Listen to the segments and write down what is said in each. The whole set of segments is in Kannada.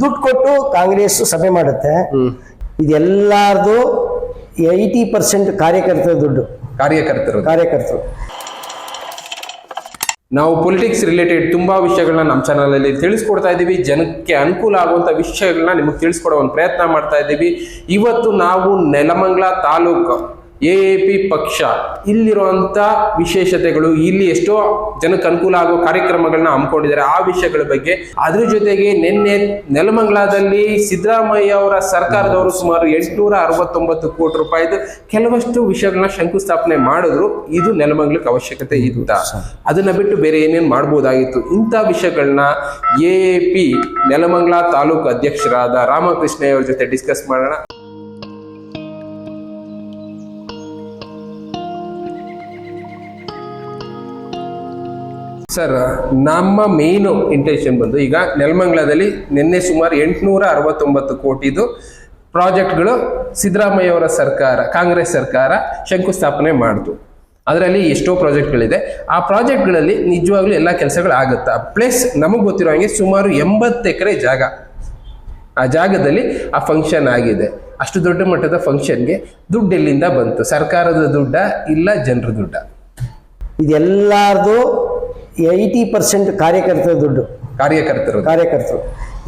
ದುಡ್ಡು ಕೊಟ್ಟು ಕಾಂಗ್ರೆಸ್ ಸಭೆ ಮಾಡುತ್ತೆ. ಇದೆಲ್ಲಾರ್ದು ಏಯ್ಟಿ ಪರ್ಸೆಂಟ್ ಕಾರ್ಯಕರ್ತರ ದುಡ್ಡು. ಕಾರ್ಯಕರ್ತರು ಕಾರ್ಯಕರ್ತರು. ನಾವು ಪೊಲಿಟಿಕ್ಸ್ ರಿಲೇಟೆಡ್ ತುಂಬಾ ವಿಷಯಗಳನ್ನ ನಮ್ಮ ಚಾನಲ್ ಅಲ್ಲಿ ತಿಳಿಸ್ಕೊಡ್ತಾ ಇದ್ದೀವಿ. ಜನಕ್ಕೆ ಅನುಕೂಲ ಆಗುವಂತ ವಿಷಯಗಳನ್ನ ನಿಮಗೆ ತಿಳಿಸ್ಕೊಡೋ ಒಂದು ಪ್ರಯತ್ನ ಮಾಡ್ತಾ ಇದ್ದೀವಿ. ಇವತ್ತು ನಾವು Nelamangala taluk A A P ಪಕ್ಷ. ಇಲ್ಲಿರುವಂಥ ವಿಶೇಷತೆಗಳು, ಇಲ್ಲಿ ಎಷ್ಟೋ ಜನಕ್ಕೆ ಅನುಕೂಲ ಆಗೋ ಕಾರ್ಯಕ್ರಮಗಳನ್ನ ಹಮ್ಮಿಕೊಂಡಿದ್ದಾರೆ. ಆ ವಿಷಯಗಳ ಬಗ್ಗೆ ಅದ್ರ ಜೊತೆಗೆ ನಿನ್ನೆ ನೆಲಮಂಗಲದಲ್ಲಿ ಸಿದ್ದರಾಮಯ್ಯ ಅವರ ಸರ್ಕಾರದವರು ಸುಮಾರು ಎಂಟುನೂರ ಅರವತ್ತೊಂಬತ್ತು ಕೋಟಿ ರೂಪಾಯಿದು ಕೆಲವಷ್ಟು ವಿಷಯಗಳನ್ನ ಶಂಕುಸ್ಥಾಪನೆ ಮಾಡಿದ್ರು. ಇದು ನೆಲಮಂಗಲಕ್ಕೆ ಅವಶ್ಯಕತೆ ಇದ್ದ. ಅದನ್ನ ಬಿಟ್ಟು ಬೇರೆ ಏನೇನು ಮಾಡ್ಬೋದಾಗಿತ್ತು? ಇಂಥ ವಿಷಯಗಳನ್ನ A A P Nelamangala taluk ಅಧ್ಯಕ್ಷರಾದ ರಾಮಕೃಷ್ಣಯ್ಯ ಅವರ ಜೊತೆ ಡಿಸ್ಕಸ್ ಮಾಡೋಣ. ಸರ್, ನಮ್ಮ ಮೇನು ಇಂಟೆನ್ಷನ್ ಬಂದು ಈಗ ನೆಲಮಂಗಲದಲ್ಲಿ ನಿನ್ನೆ ಸುಮಾರು ಎಂಟುನೂರ ಅರವತ್ತೊಂಬತ್ತು ಕೋಟಿದು ಪ್ರಾಜೆಕ್ಟ್ಗಳು ಸಿದ್ದರಾಮಯ್ಯ ಅವರ ಸರ್ಕಾರ, ಕಾಂಗ್ರೆಸ್ ಸರ್ಕಾರ ಶಂಕುಸ್ಥಾಪನೆ ಮಾಡಿತು. ಅದರಲ್ಲಿ ಎಷ್ಟೋ ಪ್ರಾಜೆಕ್ಟ್ಗಳಿದೆ ಆ ಪ್ರಾಜೆಕ್ಟ್ಗಳಲ್ಲಿ ನಿಜವಾಗ್ಲೂ ಎಲ್ಲ ಕೆಲಸಗಳು ಆಗುತ್ತಾ ಪ್ಲಸ್ ನಮಗೆ ಗೊತ್ತಿರೋ ಹಾಗೆ ಸುಮಾರು ಎಂಬತ್ತು ಎಕರೆ ಜಾಗ. ಆ ಜಾಗದಲ್ಲಿ ಆ ಫಂಕ್ಷನ್ ಆಗಿದೆ. ಅಷ್ಟು ದೊಡ್ಡ ಮಟ್ಟದ ಫಂಕ್ಷನ್ಗೆ ದುಡ್ಡು ಎಲ್ಲಿಂದ ಬಂತು? ಸರ್ಕಾರದ ದುಡ್ಡ ಇಲ್ಲ ಜನರ ದುಡ್ಡ? ಇದೆಲ್ಲಾರ್ದು ಏಯ್ಟಿ ಪರ್ಸೆಂಟ್ ಕಾರ್ಯಕರ್ತರ ದುಡ್ಡು. ಕಾರ್ಯಕರ್ತರು. ಕಾರ್ಯಕರ್ತರು.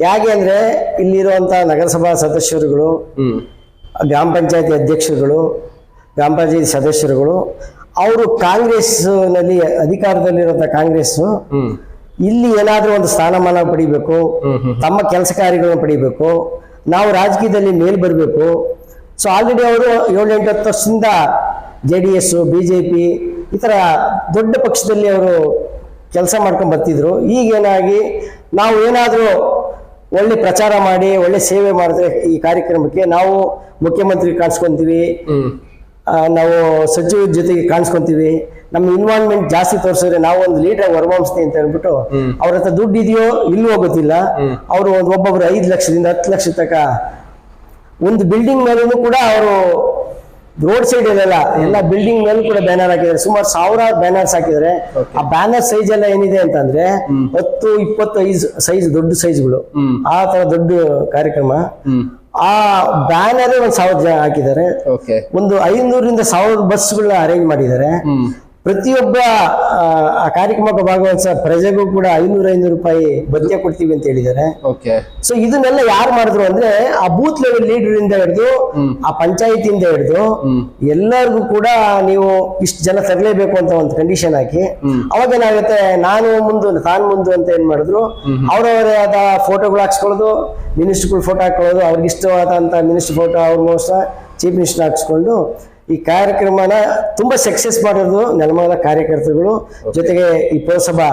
ಹೇಗೆ ಅಂದರೆ ಇಲ್ಲಿರುವಂಥ ನಗರಸಭಾ ಸದಸ್ಯರುಗಳು ಗ್ರಾಮ ಪಂಚಾಯತಿ ಅಧ್ಯಕ್ಷರುಗಳು ಗ್ರಾಮ ಪಂಚಾಯತಿ ಸದಸ್ಯರುಗಳು ಅವರು ಕಾಂಗ್ರೆಸ್ನಲ್ಲಿ ಅಧಿಕಾರದಲ್ಲಿರುವಂಥ ಕಾಂಗ್ರೆಸ್ಸು ಹ್ಮ್. ಇಲ್ಲಿ ಏನಾದರೂ ಒಂದು ಸ್ಥಾನಮಾನ ಪಡಿಬೇಕು ತಮ್ಮ ಕೆಲಸ ಕಾರ್ಯಗಳನ್ನು ಪಡಿಬೇಕು ನಾವು ರಾಜಕೀಯದಲ್ಲಿ ಮೇಲ್ ಬರಬೇಕು. ಸೊ ಆಲ್ರೆಡಿ ಅವರು ಏಳೆಂಟು ಹತ್ತು ವರ್ಷದಿಂದ J D S B J P ಈ ಥರ ದೊಡ್ಡ ಪಕ್ಷದಲ್ಲಿ ಅವರು ಕೆಲಸ ಮಾಡ್ಕೊಂಡು ಬರ್ತಿದ್ರು. ಈಗೇನಾಗಿ ನಾವು ಏನಾದರೂ ಒಳ್ಳೆ ಪ್ರಚಾರ ಮಾಡಿ ಒಳ್ಳೆ ಸೇವೆ ಮಾಡಿದ್ರೆ ಈ ಕಾರ್ಯಕ್ರಮಕ್ಕೆ ನಾವು ಮುಖ್ಯಮಂತ್ರಿ ಕಾಣಿಸ್ಕೊಂತೀವಿ. ನಾವು ಸಚಿವ ಜೊತೆಗೆ ಕಾಣಿಸ್ಕೊಂತೀವಿ. ನಮ್ಮ ಇನ್ವಾಲ್ವ್ಮೆಂಟ್ ಜಾಸ್ತಿ ತೋರಿಸಿದ್ರೆ ನಾವು ಒಂದು ಲೀಡರ್ ಹೊರಬಂಸ್ತೀವಿ ಅಂತ ಹೇಳ್ಬಿಟ್ಟು ಅವ್ರ ಹತ್ರ ದುಡ್ಡು ಇದೆಯೋ ಇಲ್ಲವೋ ಗೊತ್ತಿಲ್ಲ. ಅವರು ಒಂದು ಒಬ್ಬೊಬ್ರು ಐದು ಲಕ್ಷದಿಂದ ಹತ್ತು ಲಕ್ಷ ತನಕ ಒಂದು ಬಿಲ್ಡಿಂಗ್ ಮೇಲೂ ಕೂಡ ಅವರು ರೋಡ್ ಸೈಡ್ ಇರಲ್ಲ ಎಲ್ಲ ಬಿಲ್ಡಿಂಗ್ ಮೇಲೆ ಕೂಡ ಬ್ಯಾನರ್ ಹಾಕಿದ್ದಾರೆ. ಸುಮಾರು ಸಾವಿರಾರು ಬ್ಯಾನರ್ಸ್ ಹಾಕಿದ್ರೆ ಆ ಬ್ಯಾನರ್ ಸೈಜ್ ಎಲ್ಲ ಏನಿದೆ ಅಂತಂದ್ರೆ ಹತ್ತು ಇಪ್ಪತ್ತೈದು ಸೈಜ್ ದೊಡ್ಡ ಸೈಜ್ಗಳು. ಆ ತರ ದೊಡ್ಡ ಕಾರ್ಯಕ್ರಮ. ಆ ಬ್ಯಾನರ್ ಒಂದ್ ಸಾವಿರ ಜನ ಹಾಕಿದ್ದಾರೆ. ಒಂದು ಐನೂರಿಂದ ಸಾವಿರ ಬಸ್ಗಳನ್ನ ಅರೇಂಜ್ ಮಾಡಿದ್ದಾರೆ. ಪ್ರತಿಯೊಬ್ಬ ಆ, ಕಾರ್ಯಕ್ರಮಕ್ಕೆ ಭಾಗವಹಿಸ ಪ್ರಜೆಗೂ ಕೂಡ ಐನೂರ ಐನೂರು ರೂಪಾಯಿ ಭತ್ಯೆ ಕೊಡ್ತೀವಿ ಅಂತ ಹೇಳಿದ್ದಾರೆ. ಓಕೆ. ಸೊ ಇದನ್ನೆಲ್ಲ ಯಾರು ಮಾಡಿದ್ರು ಅಂದ್ರೆ ಆ ಬೂತ್ ಲೆವೆಲ್ ಲೀಡರ್ ಇಂದ ಹಿಡಿದು ಆ ಪಂಚಾಯತಿಯಿಂದ ಹಿಡಿದು. ಎಲ್ಲರಿಗೂ ಕೂಡ ನೀವು ಇಷ್ಟು ಜನ ತರಲೇಬೇಕು ಅಂತ ಒಂದು ಕಂಡೀಷನ್ ಹಾಕಿ ಅವಾಗ ಏನಾಗುತ್ತೆ ನಾನು ಮುಂದು ತಾನು ಮುಂದು ಅಂತ ಏನ್ ಮಾಡಿದ್ರು ಅವರವರೇ ಆದ ಫೋಟೋಗಳು ಹಾಕ್ಸ್ಕೊಳ್ಳೋದು ಮಿನಿಸ್ಟರ್ಗಳು ಫೋಟೋ ಹಾಕೊಳ್ಳೋದು ಅವ್ರಿಗೆ ಇಷ್ಟವಾದಂತ ಮಿನಿಸ್ಟರ್ ಫೋಟೋ ಅವ್ರ ಮೋಸ ಚೀಫ್ ಮಿನಿಸ್ಟರ್ ಹಾಕ್ಸ್ಕೊಂಡು ಈ ಕಾರ್ಯಕ್ರಮನ ತುಂಬಾ ಸಕ್ಸಸ್ ಮಾಡೋದು ನೆಲಮಂಗಲ ಕಾರ್ಯಕರ್ತರುಗಳು ಜೊತೆಗೆ ಈ ಪುರಸಭಾ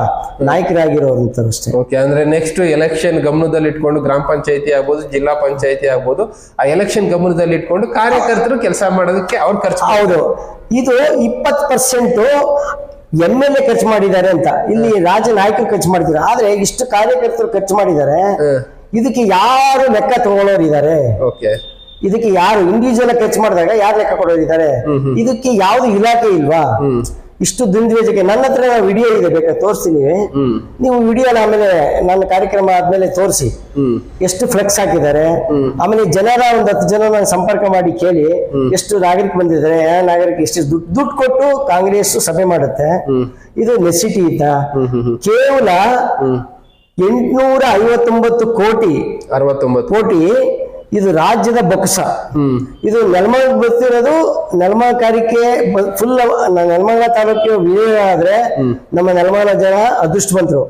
ನಾಯಕರಾಗಿರೋರು ಅಷ್ಟೇ. ಓಕೆ ಅಂದ್ರೆ ನೆಕ್ಸ್ಟ್ ಎಲೆಕ್ಷನ್ ಗಮನದಲ್ಲಿ ಇಟ್ಕೊಂಡು ಗ್ರಾಮ ಪಂಚಾಯತಿ ಆಗ್ಬೋದು ಜಿಲ್ಲಾ ಪಂಚಾಯತಿ ಆಗ್ಬೋದು ಆ ಎಲೆಕ್ಷನ್ ಗಮನದಲ್ಲಿ ಇಟ್ಕೊಂಡು ಕಾರ್ಯಕರ್ತರು ಕೆಲಸ ಮಾಡೋದಕ್ಕೆ ಅವ್ರು ಖರ್ಚು ಹೌದು. ಇದು ಇಪ್ಪತ್ತು ಪರ್ಸೆಂಟ್ ಎಂ ಎಲ್ ಎ ಖರ್ಚು ಮಾಡಿದ್ದಾರೆ ಅಂತ. ಇಲ್ಲಿ ರಾಜ್ಯ ನಾಯಕರು ಖರ್ಚು ಮಾಡಿದ್ದಾರೆ. ಆದ್ರೆ ಇಷ್ಟು ಕಾರ್ಯಕರ್ತರು ಖರ್ಚು ಮಾಡಿದ್ದಾರೆ. ಇದಕ್ಕೆ ಯಾರು ಲೆಕ್ಕ ತಗೊಳ್ಳೋರು ಇದ್ದಾರೆ ಓಕೆ ಇದಕ್ಕೆ ಯಾರು ಇಂಡಿವಿಜುವಲ್ ಖರ್ಚು ಮಾಡಿದಾಗ ಯಾರು ಲೆಕ್ಕ ಕೊಡೋದಿದ್ದಾರೆ ಇದಕ್ಕೆ ಯಾವ್ದು ಇಲಾಖೆ ಇಲ್ವಾ? ಇಷ್ಟು ದುಂದ್ವೇಜಕ್ಕೆ ನನ್ನ ಹತ್ರ ವಿಡಿಯೋ ಇದೆ ಬೇಕಾ? ತೋರಿಸ್ತೀನಿ. ನೀವು ವಿಡಿಯೋ ಆಮೇಲೆ ನನ್ನ ಕಾರ್ಯಕ್ರಮ ಆದ್ಮೇಲೆ ತೋರಿಸಿ. ಎಷ್ಟು ಫ್ಲೆಕ್ಸ್ ಹಾಕಿದ್ದಾರೆ? ಆಮೇಲೆ ಜನರ ಒಂದು ಹತ್ತು ಜನ ಸಂಪರ್ಕ ಮಾಡಿ ಕೇಳಿ ಎಷ್ಟು ನಾಗರಿಕ ಬಂದಿದ್ದಾರೆ ನಾಗರಿಕ ಎಷ್ಟು ದುಡ್ಡು ದುಡ್ಡು ಕೊಟ್ಟು ಕಾಂಗ್ರೆಸ್ ಸಭೆ ಮಾಡುತ್ತೆ. ಇದು ನೆಸಿಟಿ ಇದ್ದ ಕೇವಲ ಎಂಟ್ನೂರ ಐವತ್ತೊಂಬತ್ತು ಕೋಟಿ ಅರವತ್ತೊಂಬತ್ತು. ಕೋಟಿ ಇದು ರಾಜ್ಯದ ಬೊಕ್ಸ. ಇದು ನೆಲಮಂಗ್ ಬರ್ತಿರೋದು ನೆಲಮಂಗಲ ಕಾರ್ಯಕ್ಕೆ ಫುಲ್ ನೆಲಮಂಗಲ ತಾಲೂಕಿಗೆ ವಿಲೀನ ಆದ್ರೆ ನಮ್ಮ ನೆಲಮಂಗಲ ಜನ ಅದೃಷ್ಟವಂತರು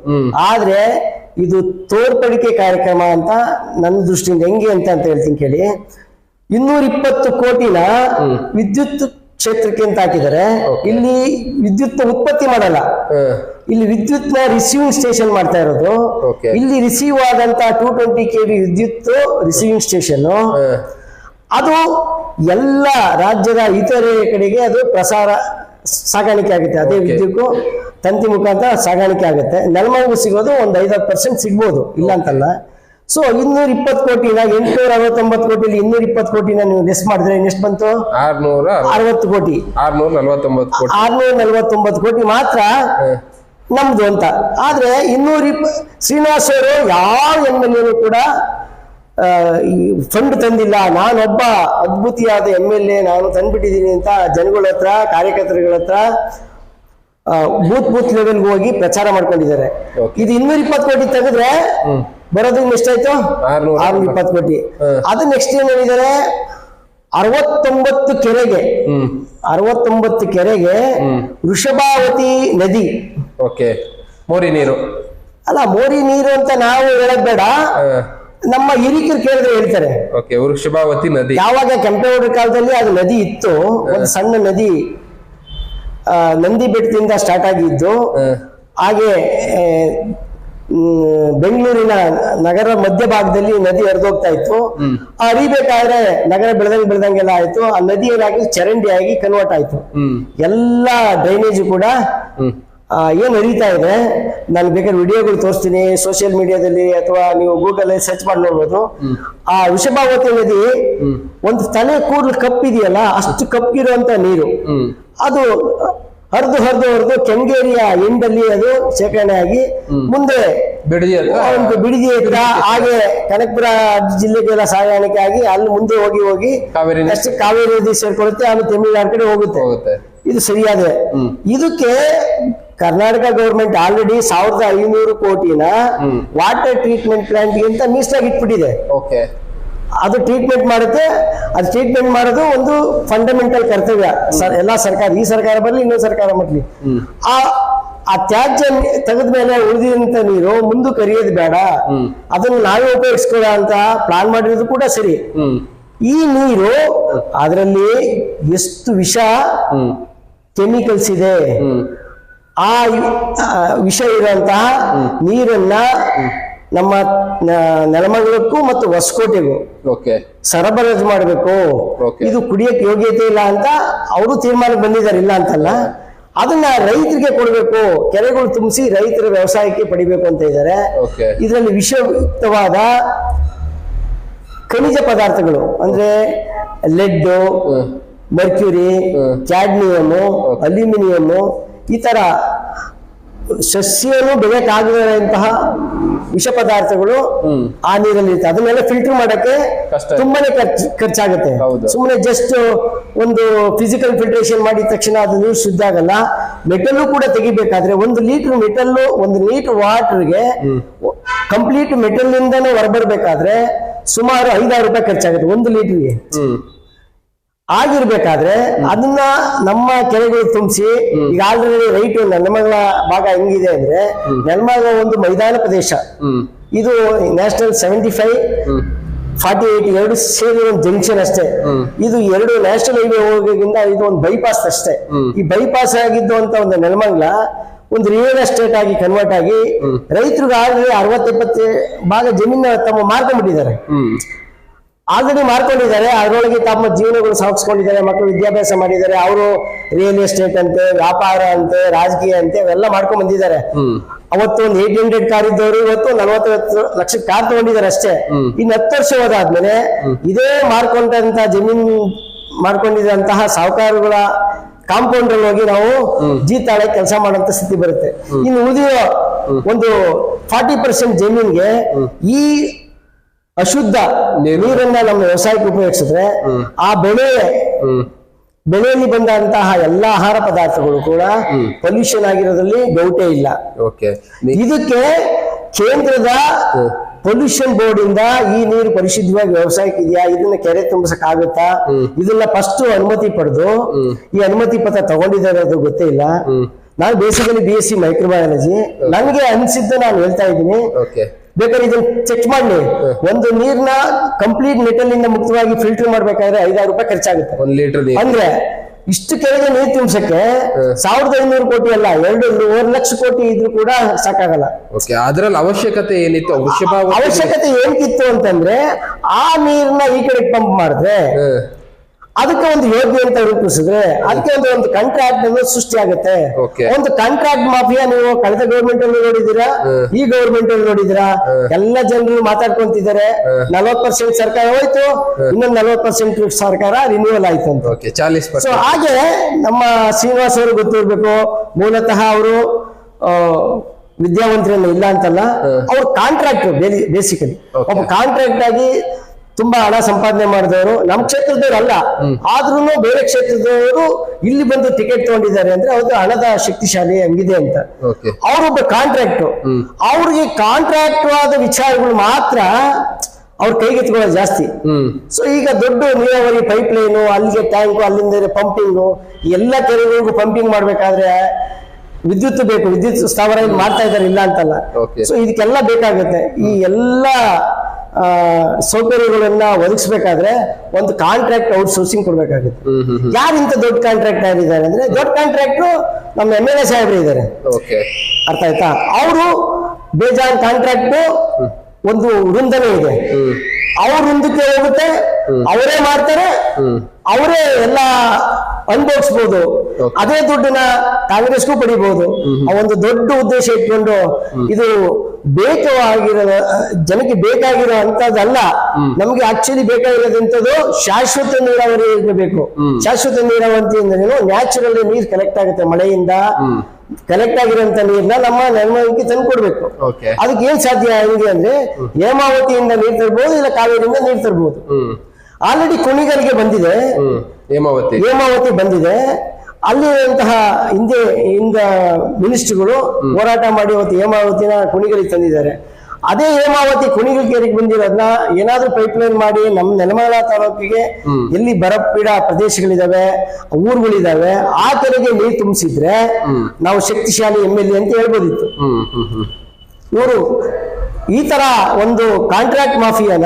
ಆದ್ರೆ ಇದು ತೋರ್ಪಡಿಕೆ ಕಾರ್ಯಕ್ರಮ ಅಂತ ನನ್ನ ದೃಷ್ಟಿಯಿಂದ ಹೆಂಗೆ ಅಂತ ಅಂತ ಹೇಳ್ತೀನಿ ಕೇಳಿ. ಇನ್ನೂರ ಇಪ್ಪತ್ತು ಕೋಟಿನ ವಿದ್ಯುತ್ ಕ್ಷೇತ್ರಕ್ಕೆ ಅಂತ ಹಾಕಿದರೆ ಇಲ್ಲಿ ವಿದ್ಯುತ್ ಉತ್ಪತ್ತಿ ಮಾಡಲ್ಲ. ಇಲ್ಲಿ ವಿದ್ಯುತ್ನ ರಿಸೀವಿಂಗ್ ಸ್ಟೇಷನ್ ಮಾಡ್ತಾ ಇರೋದು. ಇಲ್ಲಿ ರಿಸೀವ್ ಆದಂತ ಟೂ ಟ್ವೆಂಟಿ ಕೆ ಬಿ ವಿದ್ಯುತ್ ರಿಸೀವಿಂಗ್ ಸ್ಟೇಷನ್ ಅದು ಎಲ್ಲ ರಾಜ್ಯದ ಇತರೆ ಕಡೆಗೆ ಅದು ಪ್ರಸಾರ ಸಾಗಾಣಿಕೆ ಆಗುತ್ತೆ. ಅದೇ ವಿದ್ಯುತ್ ತಂತಿ ಮುಖಾಂತರ ಸಾಗಾಣಿಕೆ ಆಗುತ್ತೆ. ನೆಲಮಂಗು ಸಿಗೋದು ಒಂದು ಐದಾರು ಪರ್ಸೆಂಟ್ ಸಿಗ್ಬೋದು. ಇಲ್ಲ ಅಂತಲ್ಲ. ಸೊ ಇನ್ನೂರ ಇಪ್ಪತ್ತು ಕೋಟಿನ ಎಂಟುನೂರ ಅರವತ್ತೊಂಬತ್ತು ಕೋಟಿಲಿ ಇನ್ನೂರ ಇಪ್ಪತ್ತು ಕೋಟಿನ ನೀವು ಲೆಸ್ ಮಾಡಿದ್ರೆ ಎಷ್ಟು ಬಂತು? ಆರ್ನೂರ ಅರವತ್ತು. ಕೋಟಿ. ಆರ್ನೂರ ನಲ್ವತ್ತೊಂಬತ್ತು ಕೋಟಿ. ಆರ್ನೂರ ನಲವತ್ತೊಂಬತ್ತು ಕೋಟಿ ಮಾತ್ರ ನಮ್ದು ಅಂತ. ಆದ್ರೆ ಇನ್ನೂರ ಇಪ್ಪ ಶ್ರೀನಿವಾಸ್ ಅವರು ಯಾವ ಎಂ ಎಲ್ ಕೂಡ ಫಂಡ್ ತಂದಿಲ್ಲ. ನಾನೊಬ್ಬ ಅದ್ಭುತಿಯಾದ ಎಂ ಎಲ್ ಎ ನಾನು ತಂದ್ಬಿಟ್ಟಿದ್ದೀನಿ ಅಂತ ಜನಗಳ ಹತ್ರ ಕಾರ್ಯಕರ್ತರುಗಳ ಹತ್ರ ಬೂತ್ ಬೂತ್ ಲೆವೆಲ್ಗೆ ಹೋಗಿ ಪ್ರಚಾರ ಮಾಡ್ಕೊಂಡಿದ್ದಾರೆ. ಇದು ಇನ್ನೂರ ಇಪ್ಪತ್ತು ಕೋಟಿ ತೆಗೆದ್ರೆ ಬರೋದು ಎಷ್ಟು ಎಷ್ಟಾಯ್ತು? ಆರ್ನೂರ. ಇಪ್ಪತ್ತು ಕೋಟಿ. ಅದು ನೆಕ್ಸ್ಟ್ ಏನ್ ಹೇಳಿದ್ದಾರೆ ಅರವತ್ತೊಂಬತ್ತು ಕೆರೆಗೆ. ಅರವತ್ತೊಂಬತ್ತು ಕೆರೆಗೆ ವೃಷಭಾವತಿ ನದಿ. ಓಕೆ. ಮೋರಿ ನೀರು. ಅಲ್ಲ ಮೋರಿ ನೀರು ಅಂತ ನಾವು ಹೇಳಕ್ ಬೇಡ. ನಮ್ಮ ಹಿರಿಕರು ಕೇಳಿದ್ರೆ ಹೇಳ್ತಾರೆ. ಓಕೆ ವೃಷಭಾವತಿ ನದಿ. ಯಾವಾಗ ಕೆಂಪೇಗೌಡರ ಕಾಲದಲ್ಲಿ ಅದು ನದಿ ಇತ್ತು ಒಂದು ಸಣ್ಣ ನದಿ ನಂದಿ ಬೆಟ್ಟದಿಂದ ಸ್ಟಾರ್ಟ್ ಆಗಿದ್ದು ಹಾಗೆ ಬೆಂಗಳೂರಿನ ನಗರ ಮಧ್ಯಭಾಗದಲ್ಲಿ ನದಿ ಹರಿದೋಗ್ತಾ ಇತ್ತು. ಆ ಹರಿಬೇಕಾದ್ರೆ ನಗರ ಬೆಳೆದಂಗೆ ಬೆಳೆದಂಗೆಲ್ಲ ಆಯ್ತು. ಆ ನದಿ ಏನಾಗಿ ಚರಂಡಿ ಆಗಿ ಕನ್ವರ್ಟ್ ಆಯ್ತು ಎಲ್ಲ ಡ್ರೈನೇಜ್ ಕೂಡ ಏನ್ ಹರಿತಾ ಇದೆ ನಾನು ಬೇಕಾದ್ರೆ ವಿಡಿಯೋಗಳು ತೋರಿಸ್ತೀನಿ ಸೋಷಿಯಲ್ ಮೀಡಿಯಾದಲ್ಲಿ ಅಥವಾ ನೀವು ಗೂಗಲ್ ಸರ್ಚ್ ಮಾಡಿ ನೋಡ್ಬೋದು. ಆ ವಿಷಭಾವತಿ ನದಿ ಒಂದು ತಲೆ ಕೂದಲು ಕಪ್ಪಿದೆಯಲ್ಲ ಅಷ್ಟು ಕಪ್ಪಿರುವಂತ ನೀರು. ಅದು ಹರಿದು ಹರಿದು ಹರಿದು ಕೆಂಗೇರಿಯ ಎಂಡಲ್ಲಿ ಅದು ಶೇಖರಣೆ ಆಗಿ ಮುಂದೆ ಒಂದು ಬಿಡಿದಿ ಹತ್ರ ಹಾಗೆ ಕನಕಪುರ ಜಿಲ್ಲೆಗೆಲ್ಲ ಸಾಗಾಣಿಕೆ ಆಗಿ ಅಲ್ಲಿ ಮುಂದೆ ಹೋಗಿ ಹೋಗಿ ಕಾವೇರಿ ನದಿ. ಅಷ್ಟು ಕಾವೇರಿ ನದಿ ಸೇರ್ಕೊಳ್ಳುತ್ತೆ ಆಮೇಲೆ ತಮಿಳುನಾಡು ಕಡೆ ಹೋಗುತ್ತೆ. ಹೋಗುತ್ತೆ. ಇದು ಸರಿಯಾದ. ಇದಕ್ಕೆ ಕರ್ನಾಟಕ ಗೌರ್ಮೆಂಟ್ ಆಲ್ರೆಡಿ ಸಾವಿರದ ಐನೂರು ಕೋಟಿನ ವಾಟರ್ ಟ್ರೀಟ್ಮೆಂಟ್ ಪ್ಲಾಂಟ್ ಗಿಂತ ಮೀಸಲಾಗಿ ಇಟ್ಬಿಟ್ಟಿದೆ. ಓಕೆ ಅದು ಟ್ರೀಟ್ಮೆಂಟ್ ಮಾಡುತ್ತೆ ಅದು ಟ್ರೀಟ್ಮೆಂಟ್ ಮಾಡೋದು ಒಂದು ಫಂಡಮೆಂಟಲ್ ಕರ್ತವ್ಯ. ಸರ್ ಎಲ್ಲಾ ಸರ್ಕಾರ ಈ ಸರ್ಕಾರ ಬರಲಿ ಇನ್ನೊಂದು ಸರ್ಕಾರ ಬರಲಿ. ಆ ಆ ತ್ಯಾಜ್ಯ ತೆಗೆದ ಮೇಲೆ ಉಳಿದಿದಂತ ನೀರು ಮುಂದೆ ಕರಿಯೋದು ಬೇಡ. ಅದನ್ನು ನಾವೇ ಉಪಯೋಗಿಸ್ಕೊಳ ಅಂತ ಪ್ಲಾನ್ ಮಾಡಿರೋದು ಕೂಡ ಸರಿ. ಈ ನೀರು ಅದರಲ್ಲಿ ಎಷ್ಟು ವಿಷ ಕೆಮಿಕಲ್ಸ್ ಇದೆ. ಆ, ವಿಷ ಇರುವಂತಹ ನೀರನ್ನ ನಮ್ಮ ನೆಲಮಗಳಕ್ಕೂ ನೆಲಮಂಗಲಕ್ಕೂ ಮತ್ತು ಹೊಸಕೋಟೆಗೂ ಓಕೆ. ಸರಬರಾಜು ಮಾಡಬೇಕು. ಇದು ಕುಡಿಯಕ್ಕೆ ಯೋಗ್ಯತೆ ಇಲ್ಲ ಅಂತ ಅವರು ತೀರ್ಮಾನಕ್ಕೆ ಬಂದಿದ್ದಾರೆ ಇಲ್ಲ ಅಂತಲ್ಲ. ಅದನ್ನ ರೈತರಿಗೆ ಕೊಡಬೇಕು. ಕೆರೆಗಳು ತುಂಬಿಸಿ ರೈತರ ವ್ಯವಸಾಯಕ್ಕೆ ಪಡಿಬೇಕು ಅಂತ ಇದ್ದಾರೆ. ಓಕೆ. ಇದರಲ್ಲಿ ವಿಷಯುಕ್ತವಾದ ಖನಿಜ ಪದಾರ್ಥಗಳು ಅಂದ್ರೆ lead mercury hmm. Cadmium aluminium ಈ ತರ ಸಸ್ಯನು ಬೆಳೆಯಕ್ಕಾಗದಂತಹ ವಿಷ ಪದಾರ್ಥಗಳು. ಆ ನೀರಲ್ಲಿ ಇರುತ್ತೆ ಅದನ್ನೆಲ್ಲ ಫಿಲ್ಟರ್ ಮಾಡಕ್ಕೆ. ತುಂಬಾನೇ ಖರ್ಚು ಖರ್ಚಾಗುತ್ತೆ. ಸುಮ್ಮನೆ ಜಸ್ಟ್ ಒಂದು ಫಿಸಿಕಲ್ ಫಿಲ್ಟ್ರೇಷನ್ ಮಾಡಿದ ತಕ್ಷಣ ಅದು ನೀರು ಶುದ್ಧ ಆಗಲ್ಲ ಮೆಟಲ್ ಕೂಡ ತೆಗಿಬೇಕಾದ್ರೆ ಒಂದು ಲೀಟರ್ ಮೆಟಲ್ ಒಂದು ಲೀಟರ್ ವಾಟರ್ಗೆ ಕಂಪ್ಲೀಟ್ ಮೆಟಲ್ ಇಂದಾನೆ ಹೊರಬರ್ಬೇಕಾದ್ರೆ ಸುಮಾರು ಐದಾರು ರೂಪಾಯಿ ಖರ್ಚಾಗುತ್ತೆ ಒಂದು ಲೀಟರ್ಗೆ ಆಗಿರ್ಬೇಕಾದ್ರೆ ಅದನ್ನ ನಮ್ಮ ಕೆರೆಗಳು ತುಂಬಿಸಿ ಈಗ ಆಲ್ರೆಡಿ ರೈಟ್ ನೆಲಮಂಗಲ ಭಾಗ ಹೆಂಗಿದೆ ಅಂದ್ರೆ ನೆಲಮಂಗಲ ಒಂದು ಮೈದಾನ ಪ್ರದೇಶ. ಇದು national seventy five forty eight ಎರಡು ಸೇರಿ ಒಂದು ಜಂಕ್ಷನ್ ಅಷ್ಟೇ. ಇದು ಎರಡು ನ್ಯಾಷನಲ್ ಹೈವೇ ಹೋಗೋದ್ರಿಂದ ಇದು ಒಂದು ಬೈಪಾಸ್ ಅಷ್ಟೇ. ಈ ಬೈಪಾಸ್ ಆಗಿದ್ದು ಅಂತ ಒಂದು ನೆಲಮಂಗಲ ಒಂದು ರಿಯಲ್ ಎಸ್ಟೇಟ್ ಆಗಿ ಕನ್ವರ್ಟ್ ಆಗಿ ರೈತರಿಗೆ ಆಲ್ರೆಡಿ ಅರವತ್ತೆಪ್ಪತ್ತು ಭಾಗ ಜಮೀನ ತಮ್ಮ ಮಾರ್ಕೊಂಡ್ಬಿಟ್ಟಿದ್ದಾರೆ. ಆಲ್ರೆಡಿ ಮಾಡ್ಕೊಂಡಿದ್ದಾರೆ. ಅದರೊಳಗೆ ತಮ್ಮ ಜೀವನಗಳು ಸಾಗಿಸ್ಕೊಂಡಿದ್ದಾರೆ ಮಕ್ಕಳು ವಿದ್ಯಾಭ್ಯಾಸ ಮಾಡಿದ್ದಾರೆ. ಅವರು ರಿಯಲ್ ಎಸ್ಟೇಟ್ ಅಂತೆ ವ್ಯಾಪಾರ ಅಂತೆ ರಾಜಕೀಯ ಅಂತೆ ಅವೆಲ್ಲ ಮಾಡ್ಕೊಂಡ್ ಬಂದಿದ್ದಾರೆ. ಅವತ್ತು ಒಂದು ಏಟ್ ಹಂಡ್ರೆಡ್ ಕಾರ್ ಇದ್ದವರು ಇವತ್ತು ನಲವತ್ತೈವತ್ತು ಲಕ್ಷ ಕಾರ್ ತಗೊಂಡಿದ್ದಾರೆ ಅಷ್ಟೇ. ಇನ್ನು ಹತ್ತು ವರ್ಷ ಹೋದಾದ್ಮೇಲೆ ಇದೇ ಮಾರ್ಕೊಂಡಂತ ಜಮೀನ್ ಮಾಡ್ಕೊಂಡಿದಂತಹ ಸಾಹುಕಾರಗಳ ಕಾಂಪೌಂಡ್ ಅಲ್ಲಿ ಹೋಗಿ ನಾವು ಜೀತಾಳೆ ಕೆಲಸ ಮಾಡುವಂತ ಸ್ಥಿತಿ ಬರುತ್ತೆ. ಇನ್ನು ಉಳಿದಿರೋ ಒಂದು ಫಾರ್ಟಿ ಪರ್ಸೆಂಟ್ ಜಮೀನ್ಗೆ ಈ ಅಶುದ್ಧ. ನೀರನ್ನ ನಮ್ಮ ವ್ಯವಸಾಯಕ್ಕೆ ಉಪಯೋಗಿಸಿದ್ರೆ ಆ ಬೆಳೆ ಬೆಳೆಯಲ್ಲಿ ಬಂದಂತಹ ಎಲ್ಲಾ ಆಹಾರ ಪದಾರ್ಥಗಳು ಕೂಡ ಪೊಲ್ಯೂಷನ್ ಆಗಿರೋದ್ರಲ್ಲಿ ಡೌಟೇ ಇಲ್ಲ. ಓಕೆ ಇದಕ್ಕೆ ಕೇಂದ್ರದ ಪೊಲ್ಯೂಷನ್ ಬೋರ್ಡ್ ಇಂದ ಈ ನೀರು ಪರಿಶುದ್ಧವಾಗಿ ವ್ಯವಸಾಯಕ್ಕೆ ಇದೆಯಾ? ಇದನ್ನ ಕೆರೆ ತುಂಬಿಸಕ್ ಆಗುತ್ತಾ? ಇದನ್ನ ಫಸ್ಟ್ ಅನುಮತಿ ಪಡೆದು ಈ ಅನುಮತಿ ಪತ್ರ ತಗೊಂಡಿದ್ದಾರೆ ಅದು ಗೊತ್ತೇ ಇಲ್ಲ. ನಾನು basically B S C microbiology ನನಗೆ ಅನ್ಸಿದ್ದು ನಾನು ಹೇಳ್ತಾ ಇದ್ದೀನಿ. ಓಕೆ ಬೇಕಾದ್ರೆ ಇದನ್ನ ಚೆಕ್ ಮಾಡಿ. ಒಂದು ನೀರ್ನ ಕಂಪ್ಲೀಟ್ ಮೆಟಲ್ ಇಂದ ಮುಕ್ತವಾಗಿ ಫಿಲ್ಟರ್ ಮಾಡ್ಬೇಕಾದ್ರೆ ಐದಾರು ರೂಪಾಯಿ ಖರ್ಚಾಗುತ್ತೆ. ಒಂದ್ ಲೀಟರ್ ಅಂದ್ರೆ ಇಷ್ಟು ಕೆಳಗೆ ನೀರ್ ತುಂಬಿಸಕ್ಕೆ ಸಾವಿರದ ಐನೂರು ಕೋಟಿ ಅಲ್ಲ ಎರಡು ಮೂರು ಲಕ್ಷ ಕೋಟಿ ಇದ್ರೂ ಕೂಡ ಸಾಕಾಗಲ್ಲ. ಓಕೆ ಅದ್ರಲ್ಲಿ ಅವಶ್ಯಕತೆ ಏನಿತ್ತು? ಅವಶ್ಯಕತೆ ಏನಕ್ಕಿತ್ತು ಅಂತಂದ್ರೆ ಆ ನೀರ್ನ ಈ ಕಡೆ ಪಂಪ್ ಮಾಡಿದ್ರೆ ಅದಕ್ಕೆ ಒಂದು ಯೋಜನೆ ಅಂತ ರೂಪಿಸಿದ್ರೆ ಅದಕ್ಕೆ ಒಂದು ಒಂದು ಕಾಂಟ್ರಾಕ್ಟ್ ಅನ್ನೋದು ಸೃಷ್ಟಿ ಆಗುತ್ತೆ. ಒಂದು ಕಾಂಟ್ರಾಕ್ಟ್ ಮಾಫಿಯಾ ನೀವು ಕಳೆದ ಗೌರ್ಮೆಂಟ್ ಅಲ್ಲಿ ನೋಡಿದೀರಾ ಈ ಗೌರ್ಮೆಂಟ್ ಅಲ್ಲಿ ನೋಡಿದೀರಾ ಎಲ್ಲ ಜನರು ಮಾತಾಡ್ಕೊಂತಿದ್ದಾರೆ. ನಲವತ್ ಪರ್ಸೆಂಟ್ ಸರ್ಕಾರ ಹೋಯ್ತು ಇನ್ನೊಂದು ನಲವತ್ ಪರ್ಸೆಂಟ್ ಸರ್ಕಾರ ರಿನ್ಯೂವಲ್ ಆಯ್ತು ಅಂತ. ಸೊ ಹಾಗೆ ನಮ್ಮ ಶ್ರೀನಿವಾಸ್ ಅವರು ಗೊತ್ತಿರ್ಬೇಕು ಮೂಲತಃ ಅವರು ವಿದ್ಯಾವಂತರನ್ನ ಇಲ್ಲ ಅಂತಲ್ಲ ಅವ್ರ ಕಾಂಟ್ರಾಕ್ಟ್ ಬೇಸಿಕಲಿ ಒಬ್ಬ ಕಾಂಟ್ರಾಕ್ಟ್ ಆಗಿ ತುಂಬಾ ಹಣ ಸಂಪಾದನೆ ಮಾಡಿದವರು. ನಮ್ಮ ಕ್ಷೇತ್ರದವ್ರು ಅಲ್ಲ. ಆದ್ರೂ ಬೇರೆ ಕ್ಷೇತ್ರದವರು ಇಲ್ಲಿ ಬಂದು ಟಿಕೆಟ್ ತಗೊಂಡಿದ್ದಾರೆ ಅಂದ್ರೆ ಅವ್ರದ್ದು ಹಣದ ಶಕ್ತಿಶಾಲಿ ಹಂಗಿದೆ ಅಂತ. ಅವರೊಬ್ಬ ಕಾಂಟ್ರಾಕ್ಟ್ ಅವ್ರಿಗೆ ಕಾಂಟ್ರಾಕ್ಟ್ ಆದ ವಿಚಾರಗಳು ಮಾತ್ರ ಅವ್ರ ಕೈಗೆತ್ಕೊಳ್ಳೋದು ಜಾಸ್ತಿ. ಸೊ ಈಗ ದೊಡ್ಡ ನೀರಾವರಿ ಪೈಪ್ ಲೈನು ಅಲ್ಲಿಗೆ ಟ್ಯಾಂಕು ಅಲ್ಲಿಂದ ಪಂಪಿಂಗು ಎಲ್ಲ ಕೆರೆಗಳಿಗೂ ಪಂಪಿಂಗ್ ಮಾಡ್ಬೇಕಾದ್ರೆ ವಿದ್ಯುತ್ ಬೇಕು. ವಿದ್ಯುತ್ ಸ್ಥಾವರ ಮಾಡ್ತಾ ಇದ್ದಾರೆ ಇಲ್ಲ ಅಂತಲ್ಲ. ಸೊ ಇದಕ್ಕೆಲ್ಲ ಬೇಕಾಗುತ್ತೆ. ಈ ಎಲ್ಲ ಸೌಕರ್ಯಗಳನ್ನ ಒದಗಿಸ್ಬೇಕಾದ್ರೆ ಒಂದು ಕಾಂಟ್ರಾಕ್ಟ್ ಔಟ್ಸೋರ್ಸಿಂಗ್ ಕೊಡ್ಬೇಕಾಗುತ್ತೆ. ಹ್ಮ್ ಹ್ಮ್ ಯಾರು ಇಂಥ ದೊಡ್ಡ ಕಾಂಟ್ರಾಕ್ಟ್ ಆಗಿದ್ದಾರೆ ಅಂದ್ರೆ ದೊಡ್ಡ ಕಾಂಟ್ರಾಕ್ಟ್ರು ನಮ್ಮ ಎಂ ಎಲ್ ಎ ಸಾಹೇಬ್ರು ಇದ್ದಾರೆ. ಓಕೆ ಅರ್ಥ ಆಯ್ತಾ? ಅವರು ಬೇಜಾನ್ ಕಾಂಟ್ರಾಕ್ಟ್ ಒಂದು ವೃಂದನೆ ಇದೆ. ಅವ್ರ ವೃಂದಕ್ಕೆ ಹೋಗುತ್ತೆ ಅವರೇ ಮಾಡ್ತಾರೆ ಅವರೇ ಎಲ್ಲ ಅನುಭವಿಸ್ಬೋದು. ಅದೇ ದುಡ್ಡನ್ನ ಕಾಂಗ್ರೆಸ್ಗೂ ಪಡಿಬಹುದು ಆ ಒಂದು ದೊಡ್ಡ ಉದ್ದೇಶ ಇಟ್ಕೊಂಡು ಇದು ಬೇಕಾಗಿರೋ ಜನಕ್ಕೆ ಬೇಕಾಗಿರೋ ಅಂತದಲ್ಲ ನಮ್ಗೆ ಆಕ್ಚುಲಿ ಬೇಕಾಗಿರೋದಂಥದ್ದು ಶಾಶ್ವತ ನೀರಾವರಿ ಇರಬೇಕು. ಶಾಶ್ವತ ನೀರಾವರಿ ಅಂದ್ರೆ ನ್ಯಾಚುರಲ್ ನೀರು ಕಲೆಕ್ಟ್ ಆಗುತ್ತೆ ಮಳೆಯಿಂದ. ಕಲೆಕ್ಟ್ ಆಗಿರೋಂತ ನೀರ್ನ ನಮ್ಮ ನೆಲಮಂಗಲಕ್ಕೆ ತಂದು ಕೊಡ್ಬೇಕು ಅದಕ್ಕೆ ಏನ್ ಸಾಧ್ಯ ಹೆಂಗೆ ಅಂದ್ರೆ ಹೇಮಾವತಿಯಿಂದ ನೀರ್ ತರ್ಬೋದು ಇಲ್ಲ ಕಾವೇರಿಯಿಂದ ನೀರ್ ತರ್ಬೋದು. ಹ್ಮ್. ಆಲ್ರೆಡಿ ಕುಣಿಗಲ್ಗೆ ಬಂದಿದೆ. ಹೇಮಾವತಿ. ಹೇಮಾವತಿ ಬಂದಿದೆ. ಅಲ್ಲಿರುವಂತಹ ಹಿಂದೆ ಹಿಂದ ಮಿನಿಸ್ಟ್ರುಗಳು ಹೋರಾಟ ಮಾಡಿ ಅವತ್ತು ಹೇಮಾವತಿನ ಕುಣಿಗಲಿಗೆ ತಂದಿದ್ದಾರೆ. ಅದೇ ಹೇಮಾವತಿ ಕುಣಿಗಲ್ ಕೆರೆಗೆ ಬಂದಿರೋದನ್ನ ಏನಾದ್ರೂ ಪೈಪ್ ಲೈನ್ ಮಾಡಿ ನಮ್ಮ ನೆಲಮಂಗಲ ತಾಲೂಕಿಗೆ ಎಲ್ಲಿ ಬರಪೀಡ ಪ್ರದೇಶಗಳಿದಾವೆ ಊರುಗಳಿದಾವೆ ಆ ಕೆರೆಗೆ ನೀರು ತುಂಬಿಸಿದ್ರೆ ನಾವು ಶಕ್ತಿಶಾಲಿ ಎಂ ಎಲ್ ಎ ಅಂತ ಹೇಳ್ಬೋದಿತ್ತು. ಇವರು ಈ ತರ ಒಂದು ಕಾಂಟ್ರಾಕ್ಟ್ ಮಾಫಿಯಾನ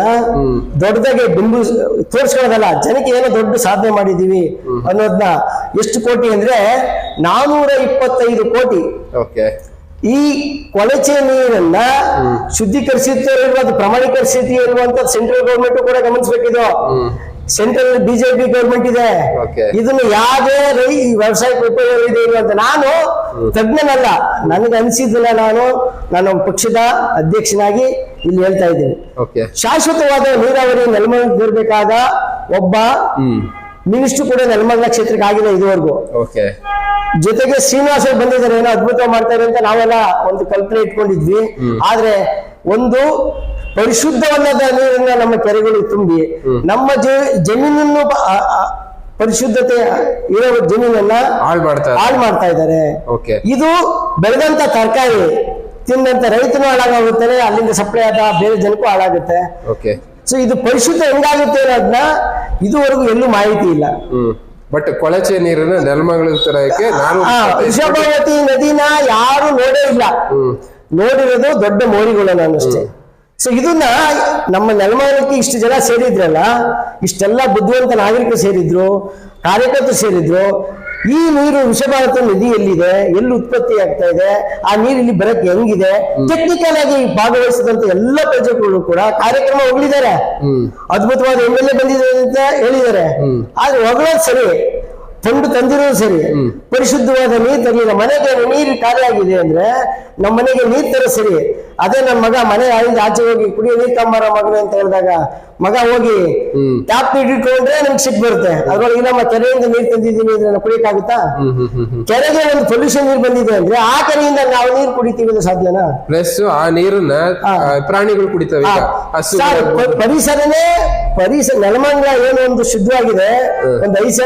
ದೊಡ್ಡದಾಗಿ ಬಿಂಬು ತೋರಿಸ್ಕೊಳ್ಳೋದಲ್ಲ ಜನಕ್ಕೆ ಏನೋ ದೊಡ್ಡ ಸಾಧನೆ ಮಾಡಿದೀವಿ ಅನ್ನೋದನ್ನ ಎಷ್ಟು ಕೋಟಿ ಅಂದ್ರೆ ನಾನೂರ ಇಪ್ಪತ್ತೈದು ಕೋಟಿ. ಓಕೆ. ಈ ಕೊಳಚೆ ನೀರನ್ನ ಶುದ್ಧೀಕರಿಸುತ್ತೋ ಇಲ್ವೋ ಅದು ಇಲ್ವೋ ಅಂತ ಸೆಂಟ್ರಲ್ ಗೌರ್ಮೆಂಟ್ ಕೂಡ ಗಮನಿಸಬೇಕಿದು. ಸೆಂಟ್ರಲ್ ಬಿಜೆಪಿ ಗೌರ್ಮೆಂಟ್ ಇದೆ. ಇದನ್ನು ಯಾವುದೇ ರೈ ವ್ಯವಸಾಯ ಉಪಯೋಗ ಇದೆ ಅಂತ ನಾನು ತಜ್ಞನಲ್ಲ. ನನಗೆ ಅನಿಸಿದ್ದನ್ನ ನಾನು. ನಾನು ಪಕ್ಷದ ಅಧ್ಯಕ್ಷನಾಗಿ ಇಲ್ಲಿ ಹೇಳ್ತಾ ಇದ್ದೀನಿ. ಶಾಶ್ವತವಾದ ನೀರಾವರಿ ನೆಲಮಂಗ್ ಬರಬೇಕಾದ ಒಬ್ಬ ಮಿನಿಸ್ಟರ್ ಕೂಡ ನೆಲಮಂಗಲ ಕ್ಷೇತ್ರಕ್ಕೆ ಆಗಿದೆ ಇದುವರೆಗೂ. ಜೊತೆಗೆ ಶ್ರೀನಿವಾಸ ಬಂದಿದ್ದಾರೆ. ಏನೋ ಅದ್ಭುತ ಮಾಡ್ತಾರೆ ಅಂತ ನಾವೆಲ್ಲ ಒಂದು ಕಲ್ಪನೆ ಇಟ್ಕೊಂಡಿದ್ವಿ. ಆದ್ರೆ ಒಂದು ಪರಿಶುದ್ಧವಲ್ಲದ ನೀರನ್ನ ನಮ್ಮ ಕೆರೆಗಳು ತುಂಬಿ ನಮ್ಮ ಜಮೀನನ್ನು ಪರಿಶುದ್ಧತೆ ಇರೋ ಜಮೀನನ್ನ ಹಾಳು ಮಾಡ್ತಾ ಹಾಳು ಮಾಡ್ತಾ ಇದ್ದಾರೆ. ಓಕೆ. ಇದು ಬೆಳೆದಂತ ತರಕಾರಿ ತಿಂದಂತ ರೈತನು ಹಾಳಾಗುತ್ತಾನೆ ಅಲ್ಲಿಂದ ಸಪ್ಲೈ ಆದ ಬೇರೆ ಜನಕ್ಕೂ ಹಾಳಾಗುತ್ತೆ. ಓಕೆ. ಸೊ ಇದು ಪರಿಶುದ್ಧ ಹೆಂಗಾಗುತ್ತೆ ಅನ್ನೋದನ್ನ ಇದುವರೆಗೂ ಎಲ್ಲೂ ಮಾಹಿತಿ ಇಲ್ಲ. ಬಟ್ ಕೊಳಚೆ ನೀರನ್ನು ನೆಲಮಂಗಲ ತರಕ್ಕೆ ನಾನು ವೃಷಭಾವತಿ ನದಿನ ಯಾರು ನೋಡೇ ಇಲ್ಲ. ನೋಡಿರೋದು ದೊಡ್ಡ ಮೋರಿಗಳು ನಾನು ಅಷ್ಟೇ. ಸೊ ಇದನ್ನ ನಮ್ಮ ನೆಲಮಾನಕ್ಕೆ ಇಷ್ಟು ಜನ ಸೇರಿದ್ರಲ್ಲ ಇಷ್ಟೆಲ್ಲ ಬುದ್ಧಿವಂತ ನಾಗರಿಕರು ಸೇರಿದ್ರು ಕಾರ್ಯಕರ್ತರು ಸೇರಿದ್ರು ಈ ನೀರು ವಿಷಭಾರತ ನದಿ ಎಲ್ಲಿದೆ ಎಲ್ಲಿ ಉತ್ಪತ್ತಿ ಆಗ್ತಾ ಇದೆ ಆ ನೀರು ಇಲ್ಲಿ ಬರಕ್ಕೆ ಹೆಂಗಿದೆ ಟೆಕ್ನಿಕಲ್ ಆಗಿ ಭಾಗವಹಿಸಿದಂತ ಎಲ್ಲ ಪ್ರಜೆಗಳು ಕೂಡ ಕಾರ್ಯಕ್ರಮ ಹೊಗಳಿದ್ದಾರೆ. ಅದ್ಭುತವಾದ ಎಂ ಎಲ್ ಎ ಬಂದಿದೆ ಅಂತ ಹೇಳಿದ್ದಾರೆ. ಆದ್ರೆ ಹೊಗಳೋದು ಸರಿ. ತಂದು ತಂದಿರೋದು ಸರಿ. ಪರಿಶುದ್ಧವಾದ ನೀರು ತರಲಿಲ್ಲ ಮನೆಗೆ ನೀರು ಖಾಲಿ ಆಗಿದೆ ಅಂದ್ರೆ ನಮ್ಮ ಮನೆಗೆ ನೀರು ತರ ಸರಿ. ಅದೇ ನನ್ನ ಮಗ ಮನೆ ಆಯಿಂದ ಆಚೆ ಹೋಗಿ ಕುಡಿಯೋ ನೀರು ತಂಬಾರ ಮಗನೇ ಅಂತ ಹೇಳಿದಾಗ ಮಗ ಹೋಗಿ ಟ್ಯಾಪ್ ಇಟ್ಕೊಂಡ್ರೆ ನಮ್ಗೆ ಸಿಟ್ಟು ಬರುತ್ತೆ. ಅದ್ರೊಳಗೆ ನಮ್ಮ ಕೆರೆಯಿಂದ ನೀರು ತಂದಿದ್ದೀನಿ ಅಂದ್ರೆ ಕುಡಿಯಕ್ಕಾಗುತ್ತಾ? ಕೆರೆಗೆ ಒಂದು ಪೊಲ್ಯೂಷನ್ ನೀರು ಬಂದಿದೆ ಅಂದ್ರೆ ಆ ಕೆರೆಯಿಂದ ನಾವು ನೀರು ಕುಡಿತೀವಿ ಅಂದ್ರೆ ಸಾಧ್ಯನಾ? ಪ್ಲಸ್ ಆ ನೀರನ್ನ ಪ್ರಾಣಿಗಳು ಕುಡಿತವೆ ಪರಿಸರನೇ ಪರಿಸರ ನೆಲಮಂಗಲ ಏನು ಒಂದು ಶುದ್ಧವಾಗಿದೆ ಒಂದು ಐಸ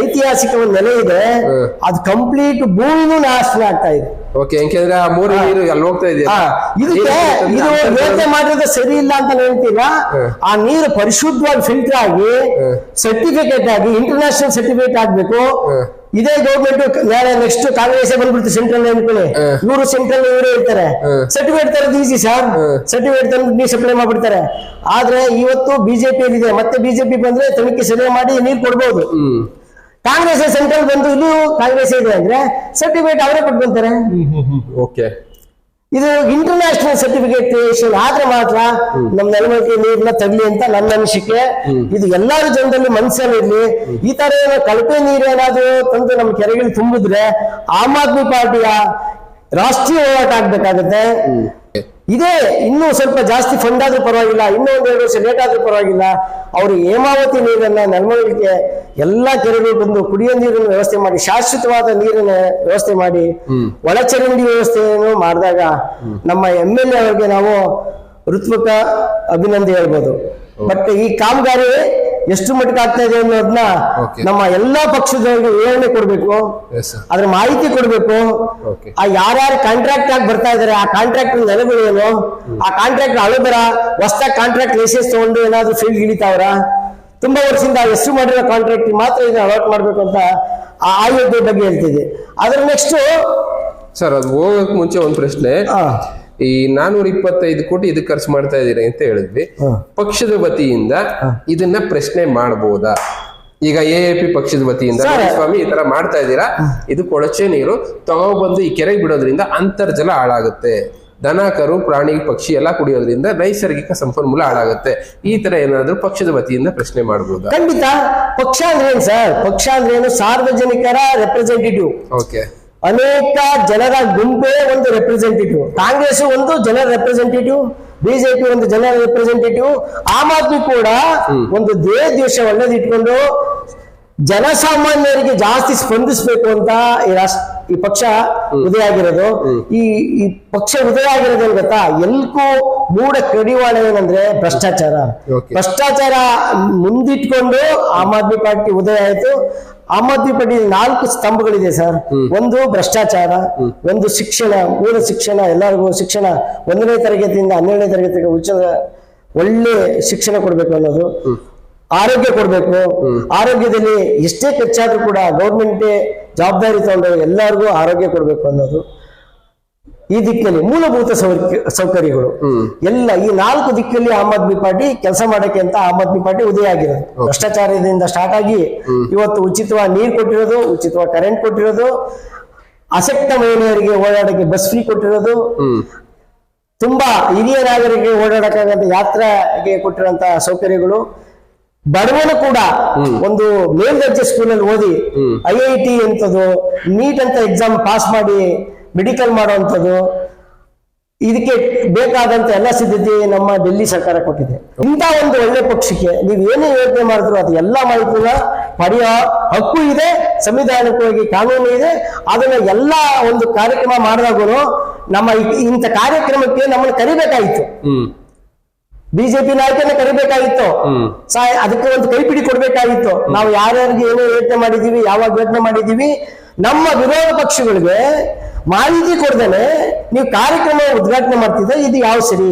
ಐತಿಹಾಸಿಕ ಒಂದು ನೆಲೆ ಇದೆ. ಅದು ಕಂಪ್ಲೀಟ್ ಭೂಮಿನೂ ನಾಶನ ಆಗ್ತಾ ಇದೆ. ಓಕೆ ಯಾಕೆಂದ್ರೆ ಆ ಮೂರು ನೀರು ಅಲ್ಲಿ ಹೋಗ್ತಾ ಇದಕ್ಕೆ ಇದು ಯೋಚನೆ ಮಾಡಿದ್ರೆ ಸರಿ ಇಲ್ಲ ಅಂತ ಹೇಳ್ತೀರಾ ಆ ನೀರು ಪರಿಶುದ್ಧವಾಗಿ ಫಿಲ್ಟರ್ ಆಗಿ ಸರ್ಟಿಫಿಕೇಟ್ ಆಗಿ ಇಂಟರ್ನ್ಯಾಷನಲ್ ಸರ್ಟಿಫಿಕೇಟ್ ಆಗ್ಬೇಕು. ಇದೇ ಗೌರ್ಮೆಂಟ್ ನಾಳೆ ನೆಕ್ಸ್ಟ್ ಕಾಂಗ್ರೆಸ್ ಬಂದ್ಬಿಡ್ತು ಸೆಂಟ್ರಲ್ ಅನ್ಕೊಳ್ಳಿ ಇವರು ಸೆಂಟ್ರಲ್ ಇವರೇ ಇರ್ತಾರೆ. ಸರ್ಟಿಫಿಕೇಟ್ ತರದ್ ಈಸಿ ಸರ್ ಸರ್ಟಿಫಿಕೇಟ್ ತಂದು ನೀರು ಸಪ್ಲೈ ಮಾಡ್ಬಿಡ್ತಾರೆ. ಆದ್ರೆ ಇವತ್ತು ಬಿಜೆಪಿ ಇದೆ ಮತ್ತೆ ಬಿಜೆಪಿ ಬಂದ್ರೆ ತನಿಖೆ ಸರಿ ಮಾಡಿ ನೀರು ಕೊಡ್ಬೋದು. ಹ್ಮ್. ಕಾಂಗ್ರೆಸ್ ಸೆಂಟ್ರಲ್ ಬಂದು ಇದು ಕಾಂಗ್ರೆಸ್ ಇದೆ ಅಂದ್ರೆ ಸರ್ಟಿಫಿಕೇಟ್ ಅವರೇ ಕೊಟ್ಕೊಂತಾರೆ ಓಕೆ ಇದು ಇಂಟರ್ನ್ಯಾಷನಲ್ ಸರ್ಟಿಫಿಕೇಟೇಷನ್ ಆದ್ರೆ ಮಾತ್ರ ನಮ್ಮ ನೆಲಮಂಗಲ ನೀರನ್ನ ತಗ್ಲಿ ಅಂತ ನನ್ನ ಅನಿಸಿಕೆ. ಇದು ಎಲ್ಲಾರು ಜನದಲ್ಲಿ ಮನಸ್ಸಲ್ಲಿ ಇರ್ಲಿ. ಈ ತರ ಏನೋ ಕಳಪೆ ಏನಾದ್ರು ತಂದು ನಮ್ಮ ಕೆರೆಗಳು ತುಂಬಿದ್ರೆ ಆಮ್ ಆದ್ಮಿ ಪಾರ್ಟಿಯ ರಾಷ್ಟ್ರೀಯ ಹೋರಾಟ ಆಗ್ಬೇಕಾಗತ್ತೆ. ಇದೇ. ಇನ್ನೂ ಸ್ವಲ್ಪ ಜಾಸ್ತಿ ಫಂಡ್ ಆದ್ರೂ ಪರವಾಗಿಲ್ಲ ಇನ್ನೂ ಒಂದ್ ಎರಡು ವರ್ಷ ಲೇಟ್ ಆದ್ರೂ ಪರವಾಗಿಲ್ಲ. ಅವರು ಹೇಮಾವತಿ ನೀರನ್ನ ನೆಲಮಂಗಲಕ್ಕೆ ಎಲ್ಲಾ ಕೆರೆಗಳು ಬಂದು ಕುಡಿಯೋ ನೀರಿನ ವ್ಯವಸ್ಥೆ ಮಾಡಿ ಶಾಶ್ವತವಾದ ನೀರಿನ ವ್ಯವಸ್ಥೆ ಮಾಡಿ ಒಳಚರಂಡಿ ವ್ಯವಸ್ಥೆಯನ್ನು ಮಾಡಿದಾಗ ನಮ್ಮ ಎಂ ಎಲ್ ಎ ಅವರಿಗೆ ನಾವು ಋತ್ವಕ ಅಭಿನಂದನೆ ಹೇಳ್ಬೋದು. ಬಟ್ ಈ ಕಾಮಗಾರಿ ಎಷ್ಟು ಮಟ್ಟಿಗೆ ಆಗ್ತಾ ಇದೆ ಅನ್ನೋದನ್ನ. ನಮ್ಮ ಎಲ್ಲಾ ಪಕ್ಷದವರಿಗೆ ವಿವರಣೆ ಕೊಡ್ಬೇಕು. ಅದ್ರ ಮಾಹಿತಿ ಕೊಡ್ಬೇಕು. ಆ ಯಾರ್ಯಾರು ಕಾಂಟ್ರಾಕ್ಟ್ ಆಗಿ ಬರ್ತಾ ಇದಾರೆ ಆ ಕಾಂಟ್ರಾಕ್ಟ್ ನೆಲೆಗಳು ಏನು ಆ ಕಾಂಟ್ರಾಕ್ಟ್ ಅಳಬರ ಹೊಸದಾಗಿ ಕಾಂಟ್ರಾಕ್ಟ್ ಲೈಸೆನ್ಸ್ ತಗೊಂಡು ಏನಾದ್ರು ಫೀಲ್ಡ್ ಇಳಿತಾವ್ರ ತುಂಬಾ ವರ್ಷದಿಂದ ಎಷ್ಟು ಮಾಡಿರೋ ಕಾಂಟ್ರಾಕ್ಟ್ ಮಾತ್ರ ಇದನ್ನ ಅಲರ್ಟ್ ಮಾಡ್ಬೇಕು ಅಂತ ಆ ಆಯೋಗದ ಬಗ್ಗೆ ಹೇಳ್ತಿದ್ದೆ. ಅದ್ರ ನೆಕ್ಸ್ಟ್ ಸರ್ ಅದು ಹೋಗಕ್ ಮುಂಚೆ ಒಂದ್ ಪ್ರಶ್ನೆ. ಈ ನಾನೂರ ಇಪ್ಪತ್ತೈದು ಕೋಟಿ ಇದಕ್ಕೆ ಖರ್ಚು ಮಾಡ್ತಾ ಇದ್ದೀರಿ ಅಂತ ಹೇಳಿದ್ವಿ. ಪಕ್ಷದ ವತಿಯಿಂದ ಇದನ್ನ ಪ್ರಶ್ನೆ ಮಾಡಬಹುದಾ ಈಗ ಎ ಎ ಪಿ ಪಕ್ಷದ ವತಿಯಿಂದ. ಸ್ವಾಮಿ ಈ ತರ ಮಾಡ್ತಾ ಇದ್ದೀರಾ? ಇದು ಕೊಳಚೆ ನೀರು ತಗೊಬಂದು ಈ ಕೆರೆಗೆ ಬಿಡೋದ್ರಿಂದ ಅಂತರ್ಜಲ ಹಾಳಾಗುತ್ತೆ. ದನ ಕರು ಪ್ರಾಣಿ ಪಕ್ಷಿ ಎಲ್ಲ ಕುಡಿಯೋದ್ರಿಂದ ನೈಸರ್ಗಿಕ ಸಂಪನ್ಮೂಲ ಹಾಳಾಗುತ್ತೆ. ಈ ತರ ಏನಾದ್ರೂ ಪಕ್ಷದ ವತಿಯಿಂದ ಪ್ರಶ್ನೆ ಮಾಡಬಹುದು ಖಂಡಿತ. ಪಕ್ಷ ಅಂದ್ರೆ ಏನ್ ಸರ್? ಪಕ್ಷ ಅಂದ್ರೆ ಏನು ಸಾರ್ವಜನಿಕರ ರೆಪ್ರೆಸೆಂಟೇಟಿವ್ ಓಕೆ ಅನೇಕ ಜನರ ಗುಂಪೇ ಒಂದು ರೆಪ್ರೆಸೆಂಟೇಟಿವ್ ಕಾಂಗ್ರೆಸ್ ಒಂದು ಜನರ ರೆಪ್ರೆಸೆಂಟೇಟಿವ್ ಬಿಜೆಪಿ ಒಂದು ಜನರ ರೆಪ್ರೆಸೆಂಟೇಟಿವ್ ಆಮ್ ಆದ್ಮಿ ಕೂಡ ಒಂದು ದೇ ದೇಶ ಒಳ್ಳೇದಿಟ್ಕೊಂಡು ಜನಸಾಮಾನ್ಯರಿಗೆ ಜಾಸ್ತಿ ಸ್ಪಂದಿಸಬೇಕು ಅಂತ ಈ ರಾಷ್ಟ್ರ ಈ ಪಕ್ಷ ಉದಯ ಆಗಿರೋದು. ಈ ಈ ಪಕ್ಷ ಉದಯ ಆಗಿರೋದು ಏನ್ ಗೊತ್ತಾ? ಎಲ್ಕೂ ಮೂಡ ಕಡಿವಾಳ ಏನಂದ್ರೆ ಭ್ರಷ್ಟಾಚಾರ. ಭ್ರಷ್ಟಾಚಾರ ಮುಂದಿಟ್ಕೊಂಡು ಆಮ್ ಆದ್ಮಿ ಪಾರ್ಟಿ ಉದಯ ಆಯ್ತು. ಆಮ್ ಆದ್ಮಿ ಪಾರ್ಟಿ ನಾಲ್ಕು ಸ್ತಂಭಗಳಿದೆ ಸರ್. ಒಂದು ಭ್ರಷ್ಟಾಚಾರ ಒಂದು ಶಿಕ್ಷಣ ಮೂಲ ಶಿಕ್ಷಣ ಎಲ್ಲರಿಗೂ ಶಿಕ್ಷಣ ಒಂದನೇ ತರಗತಿಯಿಂದ ಹನ್ನೆರಡನೇ ತರಗತಿಗೆ ಉಚಿತ ಒಳ್ಳೆ ಶಿಕ್ಷಣ ಕೊಡ್ಬೇಕು ಅನ್ನೋದು. ಆರೋಗ್ಯ ಕೊಡ್ಬೇಕು. ಆರೋಗ್ಯದಲ್ಲಿ ಎಷ್ಟೇ ಖರ್ಚಾದ್ರೂ ಕೂಡ ಗೌರ್ಮೆಂಟ್ ಜವಾಬ್ದಾರಿ ತಗೊಂಡು ಎಲ್ಲರಿಗೂ ಆರೋಗ್ಯ ಕೊಡ್ಬೇಕು ಅನ್ನೋದು. ಈ ದಿಕ್ಕಿನಲ್ಲಿ ಮೂಲಭೂತ ಸೌಕ- ಸೌಕರ್ಯಗಳು. ಎಲ್ಲ ಈ ನಾಲ್ಕು ದಿಕ್ಕಲ್ಲಿ ಆಮ್ ಆದ್ಮಿ ಪಾರ್ಟಿ ಕೆಲಸ ಮಾಡಕ್ಕೆ ಅಂತ ಆಮ್ ಆದ್ಮಿ ಪಾರ್ಟಿ ಉದಯ ಆಗಿರೋದು ಭ್ರಷ್ಟಾಚಾರದಿಂದ ಸ್ಟಾರ್ಟ್ ಆಗಿ ಇವತ್ತು ಉಚಿತವಾಗಿ ನೀರು ಕೊಟ್ಟಿರೋದು ಉಚಿತವಾಗಿ ಕರೆಂಟ್ ಕೊಟ್ಟಿರೋದು ಅಸಕ್ತ ಮಹಿಳೆಯರಿಗೆ ಓಡಾಡಕ್ಕೆ ಬಸ್ ಫ್ರೀ ಕೊಟ್ಟಿರೋದು. ತುಂಬಾ ಹಿರಿಯ ನಾಗರಿಕರಿಗೆ ಓಡಾಡಕ್ಕಾಗಂತ ಯಾತ್ರೆಗೆ ಕೊಟ್ಟಿರುವಂತಹ ಸೌಕರ್ಯಗಳು. ಬಡವನು ಕೂಡ ಒಂದು ಮೇಲ್ದರ್ಜೆ ಸ್ಕೂಲಲ್ಲಿ ಓದಿ ಐ ಐ ಟಿ ಅಂತದ್ದು ನೀಟ್ ಅಂತ ಎಕ್ಸಾಮ್ ಪಾಸ್ ಮಾಡಿ ಮೆಡಿಕಲ್ ಮಾಡುವಂಥದ್ದು ಇದಕ್ಕೆ ಬೇಕಾದಂತ ಎಲ್ಲ ಸಿದ್ಧತೆ ನಮ್ಮ ಡೆಲ್ಲಿ ಸರ್ಕಾರ ಕೊಟ್ಟಿದೆ. ಇಂಥ ಒಂದು ಒಳ್ಳೆ ಪಕ್ಷಕ್ಕೆ ನೀವು ಏನೇ ಯೋಚನೆ ಮಾಡಿದ್ರು ಅದು ಎಲ್ಲ ಮಾಹಿತಿನ ಪಡೆಯೋ ಹಕ್ಕು ಇದೆ ಸಂವಿಧಾನಿಕವಾಗಿ ಕಾನೂನು ಇದೆ ಅದನ್ನ ಎಲ್ಲ ಒಂದು ಕಾರ್ಯಕ್ರಮ ಮಾಡಿದಾಗೂ ನಮ್ಮ ಇಂಥ ಕಾರ್ಯಕ್ರಮಕ್ಕೆ ನಮ್ಮನ್ನು ಕರಿಬೇಕಾಗಿತ್ತು ಬಿಜೆಪಿ ನಾಯಕನ ಕರಿಬೇಕಾಗಿತ್ತು ಅದಕ್ಕೆ ಒಂದು ಕೈಪಿಡಿ ಕೊಡ್ಬೇಕಾಗಿತ್ತು ನಾವು ಯಾರ್ಯಾರಿಗೆ ಏನೇ ಯೋಚನೆ ಮಾಡಿದೀವಿ ಯಾವಾಗ ಯೋಜನೆ ಮಾಡಿದೀವಿ ನಮ್ಮ ವಿರೋಧ ಪಕ್ಷಗಳಿಗೆ ಮಾಹಿತಿ ಕೊಡ್ದೇನೆ ನೀವು ಕಾರ್ಯಕ್ರಮ ಉದ್ಘಾಟನೆ ಮಾಡ್ತಿದ್ರೆ ಇದು ಯಾವ ಸರಿ?